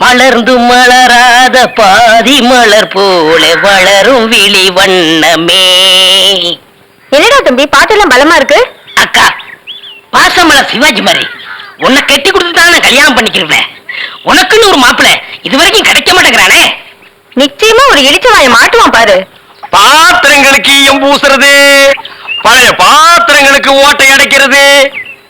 மலர்ந்து மலராத பாதி மலர் போல வளரும் விழி வண்ணமே. என்னடா தம்பி பாட்டெல்லாம் பலமா இருக்கு? அக்கா பாசமலர் சிவாஜி மாதிரி உன்னை கட்டி கொடுத்து தான் நான் கல்யாணம் பண்ணிக்கிருவேன் உனக்குன்னு ஒரு மாப்பிள்ளை இது வரைக்கும் கிடைக்க மாட்டேங்கிறானே. நிச்சயமா ஒரு இளிச்சவாய மாட்டுவான் பாரு. பாத்திரங்களுக்கு ஈயம் பூசுறது பழைய பாத்திரங்களுக்கு ஓட்டை அடைக்கிறது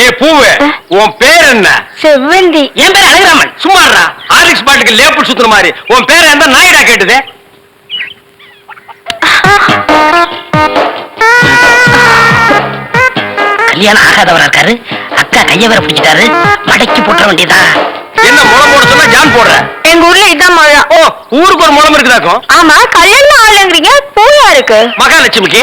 ஏ பூவு உன் பேர் என்ன? செவ்வந்தி. என் பேர் அழகுராமன் சும்மாடா ஆரிக்ஸ் பாட்டுக்கு லேபிள் சுத்துற மாதிரி. உன் பேர் எந்த நாயிடா கேட்டுது. கல்யாணம் ஆகாதவரா இருக்காரு. அக்கா கைய வேற பிடிச்சிட்டாரு. மடக்கி போட்டுற வேண்டியதான் என்ன முளம் போட சொன்னா ஜான் போடுற? எங்க ஊர்ல இதான் முழம் ஓ ஊருக்கு ஒரு முளம் இருக்குதாக்கும்? ஆமா கல்யாணம் ஆகலங்கிறீங்க. பூயா இருக்கு. மகாலட்சுமிக்கு?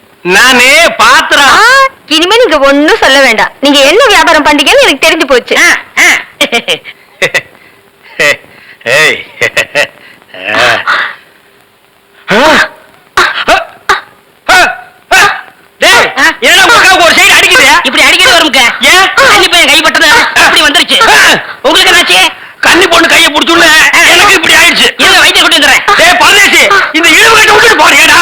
நானே பாத்திரம் இனிமே நீங்க ஒண்ணும் சொல்ல வேண்டாம். நீங்க என்ன வியாபாரம் பண்றீங்கன்னு எனக்கு தெரிஞ்சு போச்சு. ஒரு சைடு அடிக்குது? இப்படி அடிக்கடி வரும்க்க ஏன்? தண்ணி போய் கை பட்டது. அப்படி வந்துருச்சு. உங்களுக்கு என்னாச்சு? கன்னி பொண்ணு கையை பிடிச்சுள்ள எனக்கு இப்படி ஆயிடுச்சு. இருங்க வயிற்று கொண்டு பரதேசி இந்த இழுவு கட்ட விட்டுட்டு போறியடா?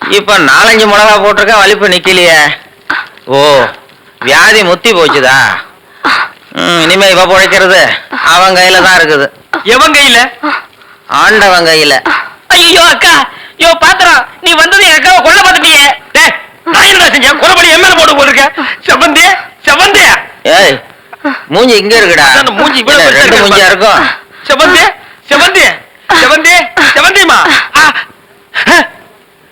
இப்ப நாலஞ்சு மிளகா போட்டிருக்க வலிப்பு நிக்கலையே. ஓ வியாதி முத்தி போச்சுதா? இனிமே இவ பிழைக்கிறது. அவன் கையில தான் இருக்குது. எவன் கையில? ஆண்டவன் கையில. ஐயோ அக்கா! யோ பாத்திரம் நீ வந்தது அக்காவை கொல்ல பார்த்துட்டியே டேய், நான் என்ன செஞ்சேன்? குறபடி எம்எல்ஏ போட்டு போட்டிருக்க. செவந்தே செவந்தே ஏய் மூஞ்சி இங்க இருக்குடா. மூஞ்சி இவ்வளவு ரெண்டு மூஞ்சியா. இருக்கும். செவந்தே செவந்தே செவந்தே செவந்தேமா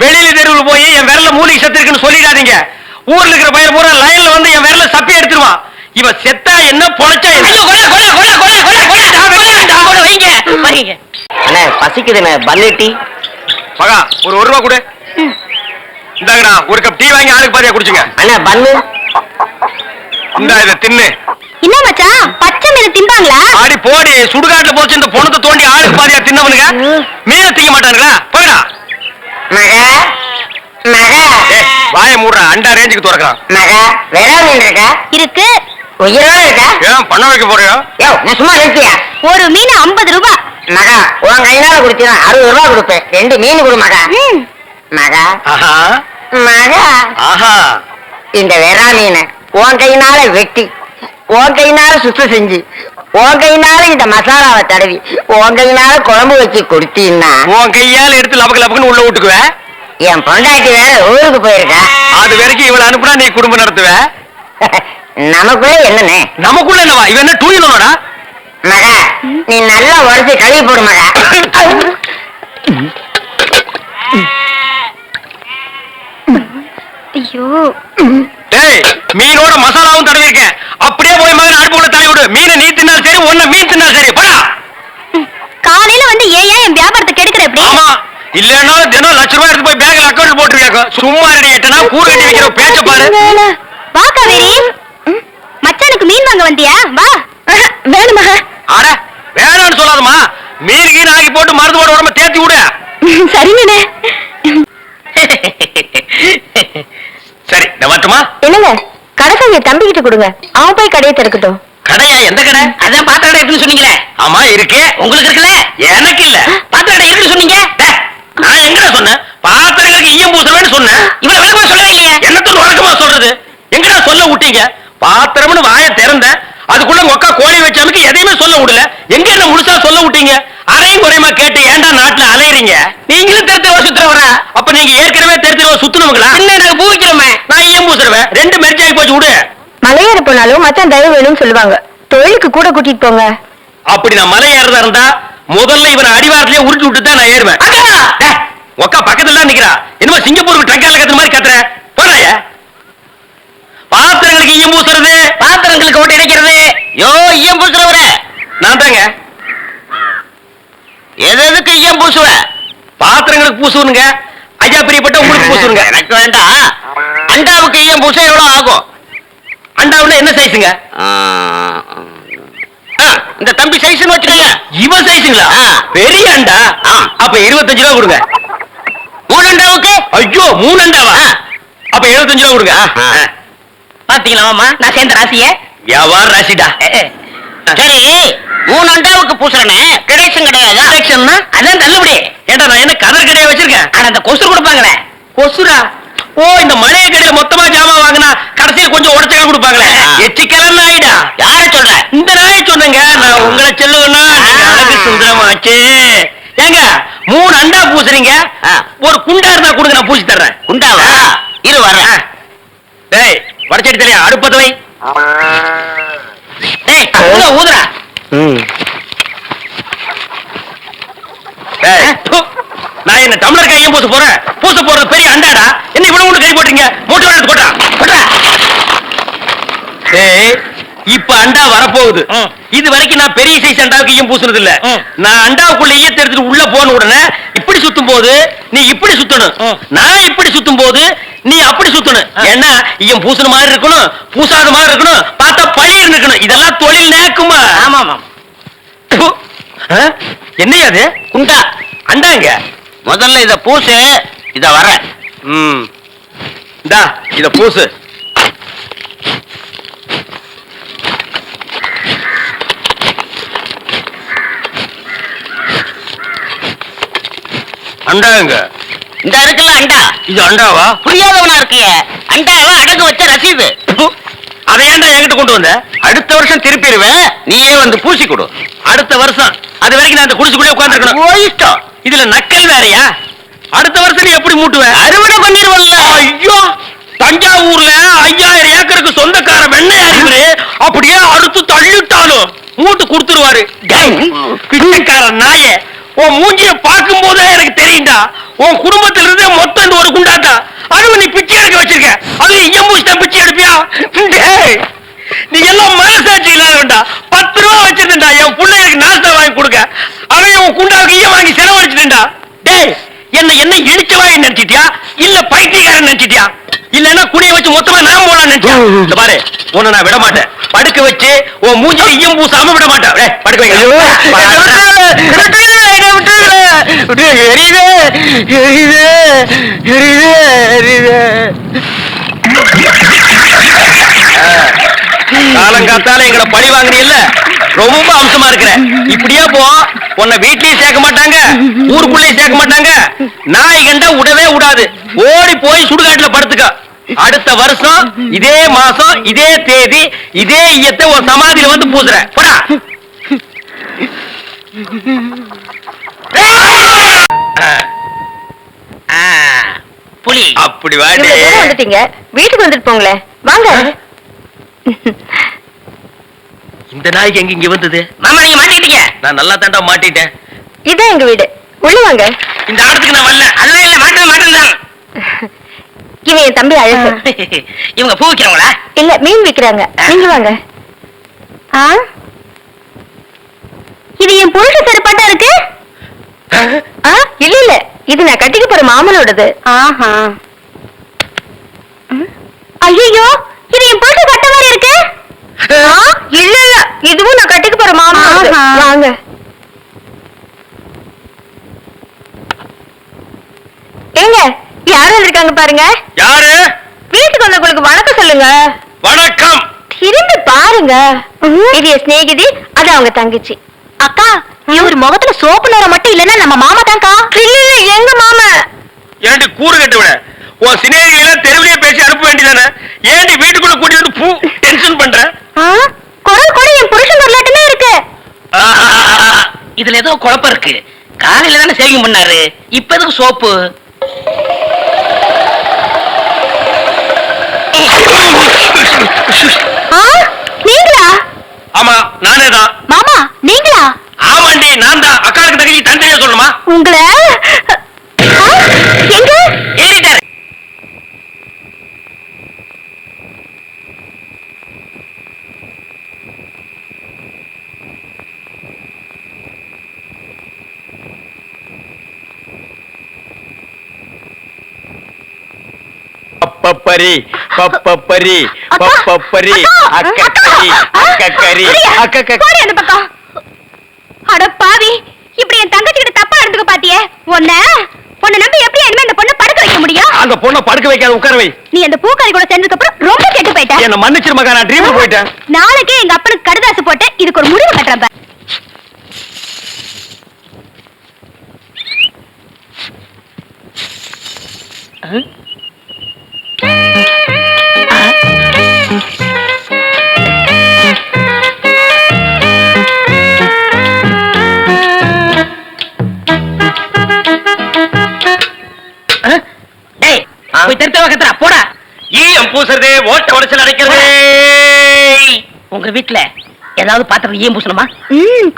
வெளியில தெருவில் போய் என் விரல மூலிகை சத்து இருக்குன்னு சொல்லிடாதீங்க. ஊர்ல இருக்கிற பையன் பூரா லயன்ல வந்து என் விரல சப்பி எடுத்துருவான். இவன் செத்தா என்ன பொழைச்சா என்ன? பசிக்குதுண்ணே பல்லு டீ. மகா ஒரு ஒரு ரூபா கொடு. இந்தாங்கடா ஒரு கப் டீ வாங்கி ஆளுக்கு பாதியா குடிச்சுங்க. அண்ணே பல்லு. இந்தா இத தின்னு. என்ன மச்சான்? பச்சை மீன் தின்பாங்களா? ஆடி போடி சுடுகாட்டுல போச்சு இந்த பொணத்தை தோண்டி ஆளுக்கு பாதியா தின்னவனுங்க. மீனை திங்க மாட்டானுங்களா? வாயை மூடுறா அண்டா ரேஞ்சுக்கு துறக்கிறான் மக வெறா மீன் இருக்கா? இருக்கு. உயிரோட இருக்கா? ஏன் பண்ண வைக்க போறியா? யோ நான் சும்மா நிறுத்தியா? ஒரு மீன் ஐம்பது ரூபாய் மகா உன் கையினால குடிச்சினா அறுபது ரூபா கொடுப்பேன். ரெண்டு மீன் கொடு மகா. மகா. ஆஹா. மகா. ஆஹா. இந்த வெறா மீனை உன் கையினால வெட்டி உன் கையினால சுத்தம் செஞ்சு உன் கையினால இந்த மசாலாவை தடவி உன் கையினால குழம்பு வச்சு கொடுத்தீன்னா உன் கையால எடுத்து லபக்கு லபக்குன்னு உள்ள விட்டுக்குவ. என் பொண்டாட்டி வேற ஊருக்கு போயிருக்கா. அது வரைக்கும் இவள அனுப்புனா நீ குடும்பம் நடத்துவ? நமக்குள்ள என்னண்ணே? நமக்குள்ள என்னவா? இவன் என்ன டூ மகா நீ நல்லா உடச்சி கழுவி போடு மகா. ஐயோ. டேய் மீனோட மசாலாவும் தடவி இருக்கேன் அப்படியே போய் மகன் அடுப்புக்குள்ள தலை விடு. மீனை நீ தின்னாலும் சரி ஒன்ன மீன் தின்னாலும் சரி. போடா. காலையில வந்து ஏன் ஏன் என் வியாபாரத்தை கெடுக்கிற எப்படி ஆமா இல்லன்னாலும் தினம் லட்ச ரூபாய் எடுத்து போய் பேங்க்ல அக்கௌண்ட் போட்டுருவியாக்கோ சும்மா ரெடி ஆயிட்டனா கூறு கட்டி வைக்கிற பேச்ச பாரு. வா காவேரி. மச்சானுக்கு மீன் வாங்க வந்தியா? வா. வேணுமா? அட வேணாம்னு சொல்லாதம்மா. மீன் கீன் ஆக்கி போட்டு மருந்து போட உடம்ப தேத்தி விடு. சரிங்கண்ணே சரி நான் வரட்டுமா? என்னங்க? கடைசங்க தம்பிக்கிட்ட கொடுங்க. அவன் போய் கடையை திறக்கட்டும். கடையா? எந்த கடை? அதான் பாத்திர கடை இருக்குன்னு சொன்னீங்களே. ஆமா இருக்கு. உங்களுக்கு இருக்குல்ல? எனக்கு இல்ல. பாத்திர கடை இருக்குன்னு சொன்னீங்க. நான் எங்கடா சொன்னேன்? பாத்திரங்களுக்கு ஈயம் பூசுறவேன்னு சொன்னேன். இவ்வளவு விளக்கமா சொல்லவே இல்லையே என்னத்தோட வழக்கமா சொல்றது? எங்கடா சொல்ல விட்டீங்க? பாத்திரம்னு வாயை திறந்த அதுக்குள்ள அக்கா கோழி வச்சவனுக்கு எதையுமே சொல்ல விடல. எங்க என்ன முழுசா சொல்ல விட்டீங்க? அரையும் குறையமா கேட்டு ஏன்டா நாட்டுல அலையறீங்க? நீங்களும் தெருத்தவா சுத்துறவரா? அப்ப நீங்க ஏற்கனவே தெரிஞ்சு சுத்துனவங்களா என்ன நாங்க பூ வைக்கிறோமே நான் ஈயம் பூசுறவன். ரெண்டு மெரிச்சு ஆகி போச்சு விடு. மலையேற போனாலும் மச்சான் தயவு வேணும்னு சொல்லுவாங்க. தொழிலுக்கு கூட கூட்டிட்டு போங்க. அப்படி நான் மலை ஏறதா இருந்தா முதல்ல இவனை அடிவாரத்திலே உருட்டி விட்டு தான் நான் ஏறுவேன். உக்கா பக்கத்துல தான் நிக்கிறா. என்னமோ சிங்கப்பூருக்கு ட்ரக்கால கத்துற மாதிரி கத்துற. போறாய பாத்திரங்களுக்கு ஈயம் பூசுறது. பாத்திரங்களுக்கு ஓட்டு இணைக்கிறது. யோ ஈயம் பூசுறவர நான் தாங்க. எது எதுக்கு ஈயம் பூசுவ? பாத்திரங்களுக்கு பூசுவனுங்க. ஐயா பிரியப்பட்ட உங்களுக்கு பூசுவனுங்க. எனக்கு வேண்டாம் அண்டாவுக்கு ஈயம் பூச எவ்வளவு ஆகும்? அண்டாவுல என்ன சைஸுங்க இந்த தம்பி சைஸ்னு வச்சுக்கோங்க. இவன் சைஸுங்களா. பெரிய அண்டா. அப்ப இருபத்தஞ்சு ரூபா கொடுங்க. மூணு அண்டாவுக்கு ஐயோ மூணு அண்டாவா. அப்ப எழுபத்தஞ்சு ரூபா கொடுங்க. பாத்தீங்களா மாமா நான் சேர்ந்த ராசிய? வியாபார ராசிடா? சரி மூணு அண்டாவுக்கு பூசுறனே. கிடைச்சும் கிடையாது? கிடைச்சும்னா அதான் தள்ளுபடி. ஏண்டா நான் என்ன கதர் கடையா வச்சிருக்கேன்? ஆனா அந்த கொசு கொடுப்பாங்களே கொசுரா? ஓ இந்த மளிகை கடையில மொத்தமா ஜாமான் வாங்கினா கடைசியில் கொஞ்சம் உடச்சா கொடுப்பாங்களே. ஆ. எச்சிக்கலன் நாயிடா யார சொல்ற இந்த நாயை சொன்னேங்க நான் உங்களை சொல்லுவேன்னா சுந்தரமாச்சு ஏங்க மூணு அண்டா பூசுறீங்க. ஒரு குண்டா இருந்தா கொடுங்க நான் பூசி தர்றேன். குண்டாவா? இரு வர்றேன். டேய் வடச்சடி தலையா அடுப்பது வை டேய் ஊதுற. நான் என்ன டம்ளர் கையும் பூச போறேன்? பூச போறது பெரிய அண்டாடா? என்ன இவ்வளவு கை போட்டீங்க மூட்டை போட்டா போட்டா டேய் இப்ப அண்டா வரப்போகுது. இது வரைக்கும் நான் பெரிய சைஸ் அண்டாவுக்கு ஈயம் பூசுனது இல்ல. நான் அண்டாவுக்குள்ள ஈயத்தை எடுத்துட்டு உள்ள போன உடனே இப்படி சுத்தும் போது நீ இப்படி சுத்தணும். நான் இப்படி சுத்தும் போது நீ அப்படி சுத்தணும். ஏன்னா ஈயம் பூசுன மாதிரி இருக்கணும் பூசாத மாதிரி இருக்கணும் பார்த்தா பழிர் இருக்கணும் இதெல்லாம் தொழில் நேக்குமா? ஆமா ஆமா? என்னையா அது? குண்டா? அண்டாங்க முதல்ல இத பூசு இத வர ம். இந்தா இத பூசு. அண்டாங்க. இந்த இருக்குல்ல அண்டா. இது அண்டாவா? புரியாதவனா இருக்கிய அண்டாவா அடகு வச்ச ரசீது. அதை ஏன்டா என்கிட்ட கொண்டு வந்த? அடுத்த வருஷம் திருப்பிடுவேன் நீயே வந்து பூசி கொடு அடுத்த வருஷம் அது வரைக்கும் நான் அந்த குடிசுக்குள்ளே உட்காந்துருக்கணும் இஷ்டம். இதுல நக்கல் வேறயா? அடுத்த வருஷம் நீ எப்படி மூட்டுவ? அறுவடை பண்ணிடுவல்ல ஐயோ! தஞ்சாவூர்ல ஐயாயிரம் ஏக்கருக்கு சொந்தக்கார வெண்ணெய் அறிவுரு அப்படியே அறுத்து தள்ளிட்டாலும் மூட்டு கொடுத்துருவாரு. பிச்சைக்கார நாயே. உன் மூஞ்சிய பார்க்கும் போதே எனக்கு தெரியும்டா. உன் குடும்பத்துல இருந்தே மொத்தம் இந்த ஒரு குண்டாட்டா அதுவும் நீ பிச்சை எடுக்க வச்சிருக்க. அது எம்பூசிட்ட பிச்சை எடுப்பியா? நீ எல்லாம் மனசாட்சி இல்லாதவன்டா பத்து ரூபா வச்சிருந்தா என் பிள்ளைகளுக்கு நாஸ்தா வாங்கி கொடுக்க. அவன் உன் குண்டாவுக்கு ஈய வாங்கி செலவழிச்சிட்டா டேய் என்ன என்ன இடிச்சவாய் நினைச்சிட்டியா? இல்ல பைத்தியக்காரன் நினைச்சிட்டியா? இல்லன்னா குடிய வச்சு மொத்தமா நான் போலாம் நினைச்சியா இந்த பாரு உன்னை நான் விட மாட்டேன். படுக்க வச்சு உன் மூஞ்சில ஈயம் பூசாம விட மாட்டேன். படுக்க காலங்காத்தால எங்களை பழி வாங்குறீல்ல ரொம்ப அம்சமா இருக்கிற. இப்படியே போ உன்னை வீட்லயும் சேர்க்க மாட்டாங்க ஊருக்குள்ளேயும் சேர்க்க மாட்டாங்க. நாய் கண்டா விடவே விடாது ஓடி போய் சுடுகாட்டுல படுத்துக்க. அடுத்த வருஷம் இதே மாசம் இதே தேதி இதே ஈயத்தை உன் சமாதியில வந்து பூசுற. போடா. ஆ, புலி. அப்படி வாடி. வந்துட்டீங்க. வீட்டுக்கு வந்துட்டு போங்களேன் வாங்க. இந்த நாய்க்கு எங்க இங்க வந்தது? மாமா நீங்க மாட்டிக்கிட்டீங்க. நான் நல்லா தாண்டா மாட்டிட்டேன். இதான் எங்க வீடு. உள்ள வாங்க. இந்த ஆடத்துக்கு நான் வரல. மாட்டேன் இவன் என் தம்பி அழகு. இவங்க பூ வைக்கிறவங்களா? இல்ல மீன் விக்கிறாங்க. நீங்க வாங்க. ஆ? இது என் புருஷ செருப்பாட்டா இருக்கு? ஆ. இல்ல இல்ல. இது நான் கட்டிக்க போற மாமனோடது. ஆஹா. ஐயோ இது என் புருஷ கட்ட மாதிரி இருக்கு? இல்ல இல்ல. இதுவும் நான் கட்டிக்க போற மாமனோடது. வாங்க. ஏங்க யார் வந்திருக்காங்க பாருங்க? யாரு? வீட்டுக்கு வந்தவங்களுக்கு வணக்கம் சொல்லுங்க. வணக்கம். திரும்பி பாருங்க. இது சிநேகிதி அது அவங்க தங்கச்சி. அக்கா இவர் முகத்துல சோப்பு நேரம் மட்டும் இல்லன்னா நம்ம மாமா தான்க்கா. இல்ல இல்ல எங்க மாமா? ஏண்டி கூறு கட்டு விட. உன் சினேகிகளை எல்லாம் தெருவிலேயே பேசி அனுப்ப வேண்டியதானே? ஏண்டி வீட்டுக்குள்ள கூட்டி வந்து பூ டென்ஷன் பண்ற? குரல் கூட என் புருஷன் வரலாட்டுமே இருக்கு. இதுல ஏதோ குழப்பம் இருக்கு. காலையில தானே சேவிங் பண்ணாரு. இப்ப எதுக்கு சோப்பு? நீங்களா? ஆமா நானே தான். மாமா நீங்களா? ஆமாண்டி நான் தான். அக்காளுக்கு தங்கச்சி தந்தையா சொல்லணுமா? உங்களை? எங்க? பப்பரி பப்பரி பப்பரி அக்கா, அக்கக்கரி அக்கா, அக்கக்கரி சரியா? அக்கக்க போடி அந்த பக்கம். அட பாவி இப்படி என் தங்கச்சி கிட்ட தப்பா நடந்துக்க பாத்தியே? உன்ன உன்னை நம்பி எப்படி இனிமே அந்த பொண்ணை படுக்க வைக்க முடியும்? அந்த பொண்ணை படுக்க வைக்காத உட்கார வை. நீ அந்த பூக்காரி கூட சேர்ந்ததுக்கு அப்புறம் ரொம்ப கெட்டு போயிட்ட. என்ன மன்னிச்சிரு மகா நான் ட்ரீம் போயிட்டேன். நாளைக்கே எங்க அப்பனுக்கு கடுதாசு போட்டு இதுக்கு ஒரு முடிவு கட்டுறேன் பாரு. பூசுறதே ஓட்ட உடச்சல் அடைக்கிறதே. உங்க வீட்டுல ஏதாவது பாத்திரம் ஏன் பூசணுமா? ம்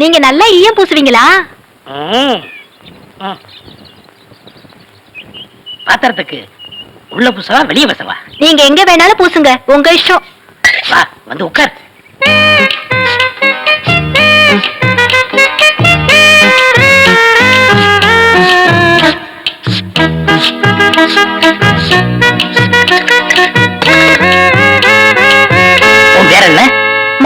நீங்க நல்லா ஈயம் பூசுவீங்களா. பாத்திரத்துக்கு உள்ள பூசவா வெளியே பூசவா? நீங்க எங்க வேணாலும் பூசுங்க. உங்க இஷ்டம். வா வந்து உட்கார்.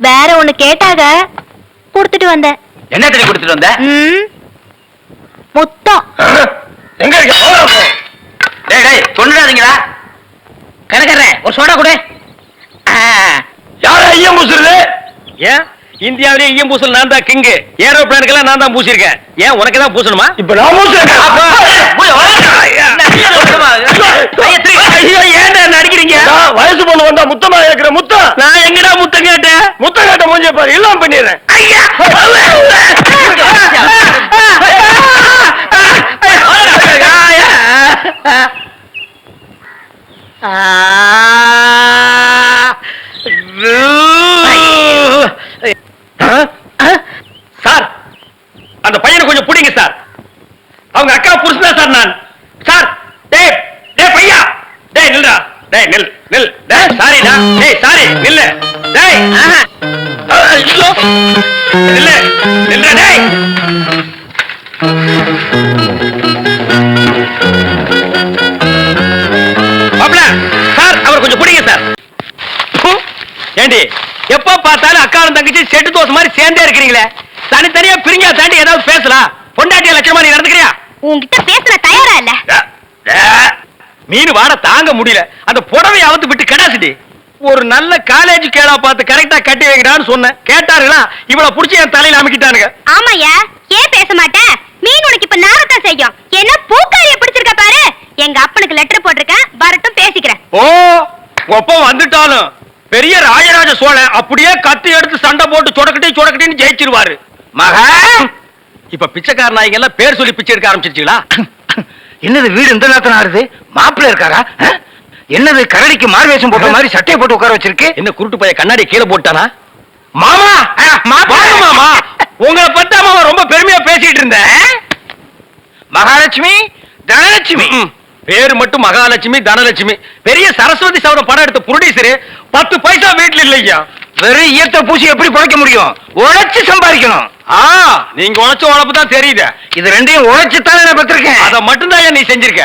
வேற ஒண்ணு கேட்டாக கொடுத்துட்டு வந்தேன் என்ன தண்ணி கொடுத்துட்டு வந்த? ம், முத்தம். எங்க இருக்க? டேய் டேய் கொண்டுடாதீங்களா கணக்கற ஒரு சோடா கொடு. யார ஐயம் பூசுறது? ஏன்? இந்தியாவிலே ஐயம் பூசல் நான் தான் கிங்கு. ஏரோப்ளானுக்கெல்லாம் நான் தான் பூசிருக்கேன் ஏன் உனக்கு தான் பூசணுமா? இப்ப நான் ஐயோ அடிக்கிறீங்க வயசு பொண்ணு வந்தா முத்தமா இருக்கிற முத்தம் நான் எங்கடா முத்தம் கேட்டேன்? முத்தம் கேட்ட மூஞ்சி பாரு எல்லாம் பண்ணிடுறேன். சார் அந்த பையனை கொஞ்சம் பிடிங்க சார். அவங்க அக்கா புருஷன் சார் நான். சார் நில்றா டேய் நில் மீன் வாட தாங்க முடியல. அந்த புடவை அவுத்து விட்டு கடாசிட்டி. ஒரு நல்ல காலேஜ் கேடா பார்த்து கரெக்டா கட்டி வைக்கிறான்னு சொன்னேன். கேட்டாருங்களா இவள புடிச்சு என் தலையில அமைக்கிட்டானுங்க. ஆமாயா ஏன் பேச மாட்டேன் மீன் உனக்கு இப்ப நாரத்தான் செய்யும். என்ன பூக்காரிய பிடிச்சிருக்க பாரு. எங்க அப்பனுக்கு லெட்டர் போட்டிருக்கேன். வரட்டும் பேசிக்கிறேன். ஓ ஒப்பம் வந்துட்டாலும் பெரிய ராஜராஜ சோழன் அப்படியே கத்தி எடுத்து சண்டை போட்டு சொடக்கட்டி சொடக்கட்டின்னு ஜெயிச்சிருவாரு. மகா! இப்ப பிச்சைக்கார நாய்ங்க எல்லாம் பேர் சொல்லி பிச்சை எடுக்க ஆரம்பிச்சிருச்சீங்களா? என்னது வீடு இந்த நேரத்துல ஆறுது? மாப்பிள்ள இருக்காரா? என்னது கரடிக்கு மார்வேஷம் போட்ட மாதிரி சட்டையை போட்டு உட்கார வச்சிருக்கு? என்ன குருட்டு பைய கண்ணாடி கீழே போட்டானா? மாமா! மாமா! உங்களை பத்தி மாமா ரொம்ப பெருமையா பேசிட்டு இருந்தேன். மகாலட்சுமி தனலட்சுமி. பேரு மட்டும் மகாலட்சுமி தனலட்சுமி. பெரிய சரஸ்வதி சவரம் படம் எடுத்த புரொடியூசரு பத்து பைசா வீட்டுல இல்லையா? வெறும் ஈயத்தை பூசி எப்படி பிழைக்க முடியும்? உழைச்சு சம்பாதிக்கணும். ஆ நீங்க உழைச்ச உழைப்பு தான் தெரியுது. இது ரெண்டையும் உழைச்சு தானே நான் பெற்றிருக்கேன். அத மட்டும் தான் நீ செஞ்சிருக்க?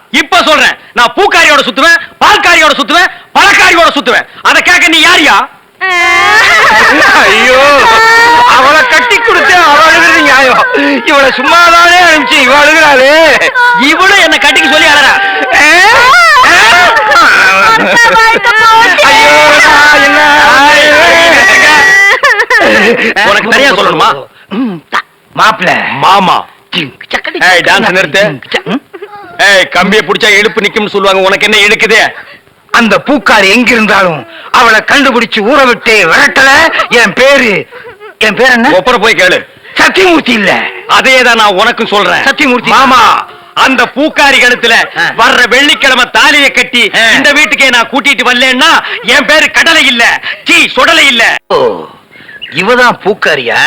இப்ப சொல்றேன். நான் பூக்காரியோட சுத்துவேன் பால்காரியோட சுத்துவேன் பழக்காரியோட சுத்துவேன். அத கேட்க நீ யாரியா ஐயோ அவளை கட்டி கொடுத்து அவ அழுகுறது நியாயம். இவளை சும்மாதானே அனுப்பிச்சு இவ அழுகுறாளே. இவளும் என்ன கட்டிக்க சொல்லி அழறா? ஐயோ என்ன? உனக்கு தனியா சொல்லணுமா? மாப்பிள்ள. மாமா. டான்ஸ் நிறுத்து. கம்பியை புடிச்சா இடுப்பு நிக்கும்னு சொல்லுவாங்க. உனக்கு என்ன இழுக்குது? அந்த பூக்காரி எங்க இருந்தாலும் அவளை கண்டுபிடிச்சு ஊற விட்டு விரட்டல. என் பேரு என் பேர் என்ன? ஒப்பர போய் கேளு. சத்தியமூர்த்தி இல்ல. அதே தான் நான் உனக்கும் சொல்றேன். சத்தியமூர்த்தி. மாமா அந்த பூக்காரி கழுத்துல. வர்ற வெள்ளிக்கிழமை தாலியை கட்டி. இந்த வீட்டுக்கே நான் கூட்டிட்டு வரலன்னா என் பேரு கடலை இல்ல சீ சுடலை இல்ல. இவதான் பூக்காரியா?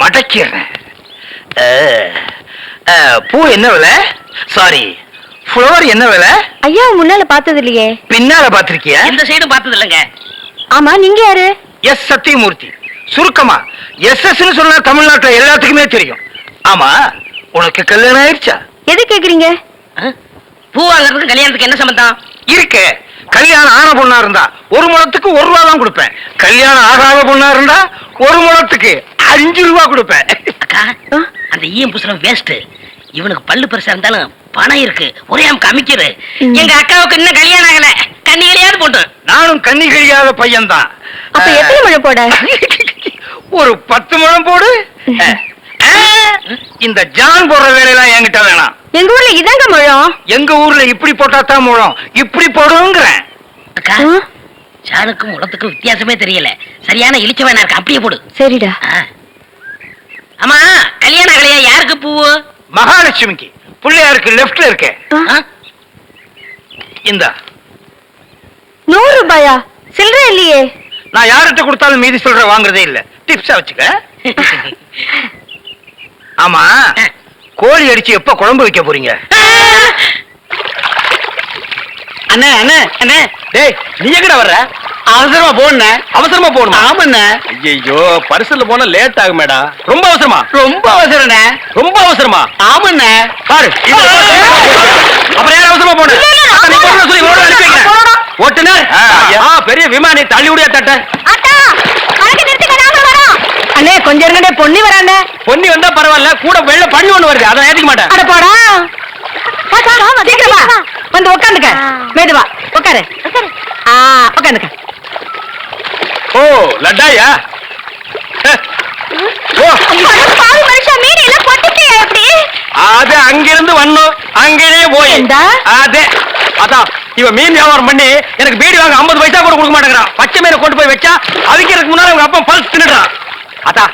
மடக்கிறேன் பூ என்ன விலை? சாரி ஃப்ளவர் என்ன விலை? ஐயா முன்னால பார்த்தது இல்லையே. பின்னால பாத்திருக்கியா எந்த சைடும் பார்த்தது இல்லைங்க. ஆமா நீங்க யாரு? எஸ். சத்தியமூர்த்தி. சுருக்கமா எஸ் எஸ் சொன்னா தமிழ்நாட்டுல எல்லாத்துக்குமே தெரியும். ஆமா உனக்கு கல்யாணம் ஆயிடுச்சா? எது கேக்குறீங்க? பூ வாங்குறதுக்கு கல்யாணத்துக்கு என்ன சம்பந்தம்? இருக்கு. கல்யாணம் ஆன பொண்ணா இருந்தா ஒரு முழத்துக்கு ஒரு ரூபா தான் கொடுப்பேன். கல்யாணம் ஆகாத பொண்ணா இருந்தா ஒரு முழத்துக்கு அஞ்சு ரூபா கொடுப்பேன். அக்கா அந்த ஈயம் புசுரம் வேஸ்ட் இவனுக்கு பல்லு பெருசா இருந்தாலும் பணம் இருக்கு. ஒரே அமுக்கு அமைக்கிறு ம். எங்க அக்காவுக்கு இன்னும் கல்யாணம் ஆகல. கண்ணிகளையாவது போட்டு. நானும் கண்ணி கழியாத பையன்தான். அப்ப எத்தனை மழை போட? ஒரு பத்து முழம் போடு. இந்த ஜான் போடுற வேலையெல்லாம் என்கிட்ட வேணாம். எங்க ஊர்ல இதாங்க முழம்? எங்க ஊர்ல இப்படி போட்டா தான் முழம். இப்படி போடுங்கிறேன். அக்கா சாணுக்கும் உலகத்துக்கும் வித்தியாசமே தெரியல. சரியான இழிச்சவனா இருக்கு? அப்படியே போடு. சரிடா. ஆ. ஆமா கல்யாணம் ஆகலையா யாருக்கு பூவு மகாலட்சுமிக்கு. பிள்ளையாருக்கு லெஃப்ட்ல இருக்கே? இந்த. நூறு ரூபாயா? சில்லற இல்லையே. நான் யார்கிட்ட கொடுத்தாலும் மீதி சொல்ற வாங்குறதே இல்ல. டிப்ஸா வச்சுக்க. ஆமா. கோழி அடிச்சு எப்ப குழம்பு வைக்க போறீங்க? அண்ணே அண்ணே அண்ணே. டேய் நீ எங்கடா வர்ற? அவசரமா போன அவசரமா போகணுமா? ஆமாண்ணே. ஐயோ பரிசல்ல போனா லேட் ஆகுமேடா. ரொம்ப அவசரமா? ரொம்ப அவசரண்ணே. ரொம்ப அவசரமா? ஆமாண்ணே. பாரு அப்புறம் யார் அவசரமா போன? சொல்லி ஓட அனுப்பி வைக்கிறேன். ஓட்டுனர் ஆ பெரிய விமானி தள்ளி விடியா தட்ட அத்தா வழக்கு நிறுத்துங்க நாங்க வரோம் அண்ணே கொஞ்சம் இருங்கடே பொண்ணி வரானே பொன்னி வந்தா பரவாயில்ல கூட வெள்ள பண்ணி ஒண்ணு வருது அதை ஏத்துக்க மாட்டேன். அட போடா. சீக்கிரமா வந்து உட்காந்துக்க மெதுவா உட்காரு ஆ உட்காந்துக்க ஓ லட்டாயா? அது அங்கிருந்து வந்தோம். அங்கேயே போய்? அதே. அதான் இவன் மீன் வியாபாரம் பண்ணி எனக்கு பீடி வாங்க 50 பைசா கூட கொடுக்க மாட்டேங்கிறான். பச்சை மீனை கொண்டு போய் வச்சா அவிக்கிறதுக்கு முன்னாடி அவங்க அப்பா பல்ஸ் தின்னுடுறான். அதா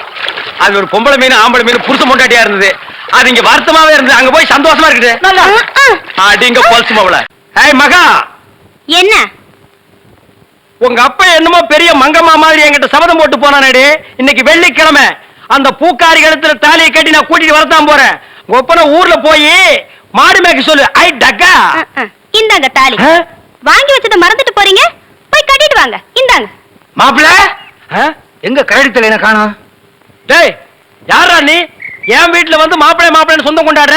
அது ஒரு பொம்பளை மீன் ஆம்பளை மீன் புருஷ மொண்டாட்டியா இருந்தது. அது இங்க வருத்தமாவே இருந்தது. அங்க போய் சந்தோஷமா இருக்குது. அடிங்க பல்ஸ் மவள ஏய் மகா. என்ன? உங்க அப்பா என்னமோ பெரிய மங்கம்மா மாதிரி என்கிட்ட சபதம் போட்டு போனானே இன்னைக்கு வெள்ளிக்கிழமை. அந்த பூக்காரி கழுத்துல தாலியை கட்டி நான் கூட்டிட்டு வரத்தான் போறேன். ஒப்பனை ஊர்ல போய் மாடு மேய்க்க சொல்லு. ஐ டக்கா. இந்தாங்க தாலி? வாங்கி வச்சதை மறந்துட்டு போறீங்க? போய் கட்டிட்டு வாங்க. இந்தாங்க. மாப்பிள? எங்க கரடித்தல என்ன காணோம்? டேய் யாரா நீ? என் வீட்டுல வந்து மாப்பிள்ளை மாப்பிள்ளைன்னு சொந்தம் கொண்டாடுற?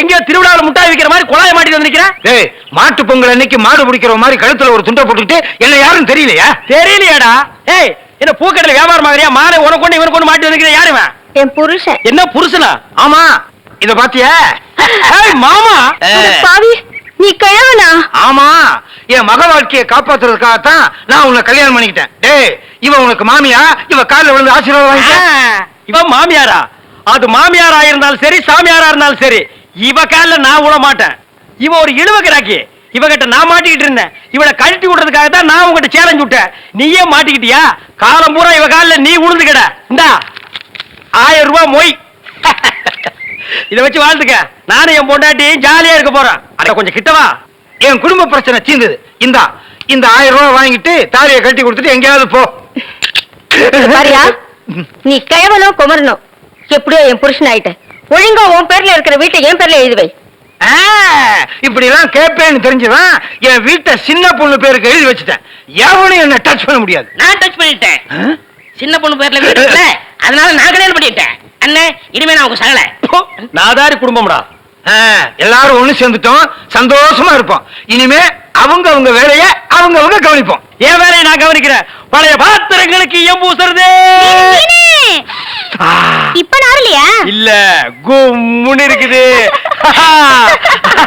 எங்கேயோ திருவிழாவில் முட்டாய் விக்கிற மாதிரி குழாய மாட்டிட்டு வந்து நிக்கிற டேய் மாட்டு பொங்கல் அன்னைக்கு மாடு பிடிக்கிற மாதிரி கழுத்துல ஒரு துண்டை போட்டுக்கிட்டு என்ன யாரும் தெரியலையா? தெரியலையாடா. ஏய் என்ன பூக்கடையில வியாபாரம் ஆகுறியா மாலை உனக்கு கொண்டு இவனுக்கு கொண்டு மாட்டி வந்து யாரு இவன்? என் புருஷன். என்ன புருஷனா? ஆமா. இத பாத்தியா? மாமா. பாவி நீ கிழவனா? ஆமா. என் மக வாழ்க்கையை காப்பாத்துறதுக்காகத்தான் நான் உன்னை கல்யாணம் பண்ணிக்கிட்டேன். டேய் இவன் உனக்கு மாமியா? இவ கால்ல விழுந்து ஆசீர்வாதம் வாங்கிக்க இவன் மாமியாரா? அது மாமியாரா இருந்தாலும் சரி சாமியாரா இருந்தாலும் சரி. இவ கால்ல நான் விட மாட்டேன். இவ ஒரு இழுவ கிராக்கி இவகிட்ட நான் மாட்டிக்கிட்டு இருந்தேன். இவளை கழட்டி விடுறதுக்காக தான் நான் உங்ககிட்ட சேலஞ்ச் விட்டேன். நீயே மாட்டிக்கிட்டியா? காலம் பூரா இவ கால்ல நீ உளுந்துக்கிட இந்தா. ஆயிரம் ரூபாய் மொய். இத வச்சு வாழ்த்துக்க நானும் என் பொண்டாட்டி ஜாலியா இருக்க போறேன். அட கொஞ்சம் கிட்டவா என் குடும்ப பிரச்சனை தீர்ந்தது இந்தா. இந்த ஆயிரம் ரூபாய் வாங்கிட்டு தாலியை கட்டி கொடுத்துட்டு எங்கேயாவது போ. பாரியா நீ கிழவனோ குமரனோ எப்படியோ என் புருஷன் ஆயிட்ட ஒழுங்கா உன் பேர்ல இருக்கிற வீட்டை என் பேர்ல எழுதி வை. ஆ, இப்படி எல்லாம் கேட்பேன்னு தெரிஞ்சுதான் என் வீட்டை சின்ன பொண்ணு பேருக்கு எழுதி வச்சுட்டேன். எவனும் என்ன டச் பண்ண முடியாது. நான் டச் பண்ணிட்டேன்? சின்ன பொண்ணு பேர்ல வீடு இருக்குல்ல அதனால நான் கல்யாணம் பண்ணிட்டேன். அண்ணே இனிமே நான் உங்க சகல. நாதாரி குடும்பம்டா. எல்லாரும் ஒண்ணு சேர்ந்துட்டோம். சந்தோஷமா இருப்போம். இனிமே அவங்க அவங்க வேலைய அவங்க அவங்க கவனிப்போம். என் வேலையை நான் கவனிக்கிறேன். பழைய பாத்திரங்களுக்கு ஈயம் பூசுறதே. இப்ப நாரலையா? இல்ல கும்முன்னு இருக்குது.